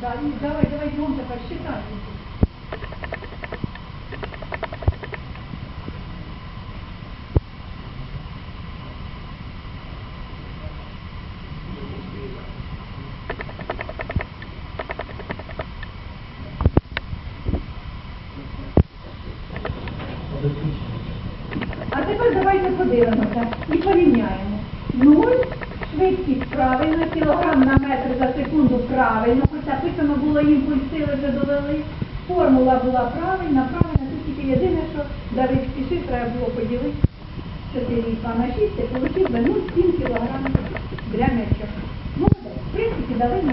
давай, давай, бігом тепер считай. А тепер давайте подивимося і порівняємо. Швидкість правильно, кілограм на метр за секунду правильно, хоч написано було імпульс сили вже довели. Формула була правильна, правильна, тут тільки єдине, що Давид спішив, треба було поділити 4,2 на 6, і отримав би 0,7 кілограм для м'яча. Молодець, в принципі, дали нам